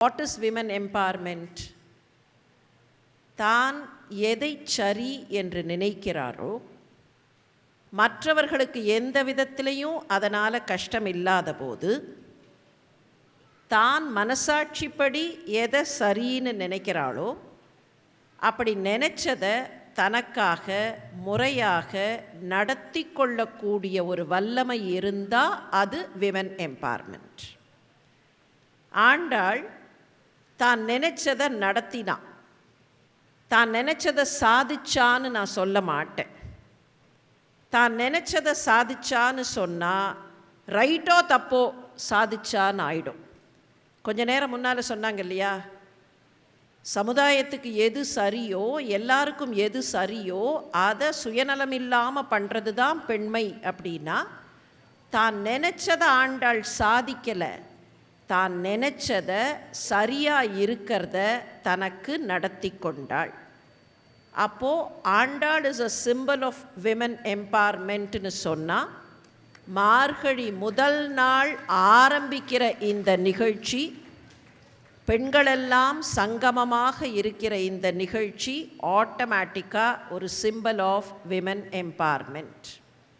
What is women empowerment தான் எதை சரி என்று நினைக்கிறாரோ மற்றவர்களுக்கு எந்த விதத்திலையும் அதனால் கஷ்டம் இல்லாத போது தான் மனசாட்சிப்படி எதை சரின்னு நினைக்கிறாளோ அப்படி நினைச்சத தனக்காக முறையாக நடத்தி கொள்ளக்கூடிய ஒரு வல்லமை இருந்தால் அது விமன் எம்பவர்மெண்ட் ஆண்டாள் தான் நினைச்சதை நடத்தினான் தான் நினைச்சதை சாதிச்சான்னு நான் சொல்ல மாட்டேன். தான் நினைச்சதை சாதிச்சான்னு சொன்னால் ரைட்டோ தப்போ சாதிச்சான்னு ஆயிடும். கொஞ்ச நேரம் முன்னால் சொன்னாங்க இல்லையா? சமுதாயத்துக்கு எது சரியோ எல்லாருக்கும் எது சரியோ அதை சுயநலம் இல்லாமல் பண்ணுறது தான் பெண்மை அப்படின்னா தான் நினச்சதை ஆண்டாள் சாதிக்கலை தான் நினச்சதை சரியாக இருக்கிறத தனக்கு நடத்தி கொண்டாள். அப்போது Andal is a simple of women எம்பவர்மெண்ட்னு சொன்னால் மார்கழி முதல் நாள் ஆரம்பிக்கிற இந்த நிகழ்ச்சி பெண்களெல்லாம் சங்கமமாக இருக்கிற இந்த நிகழ்ச்சி ஆட்டோமேட்டிக்காக ஒரு சிம்பிள் ஆஃப் விமன் எம்பவர்மெண்ட்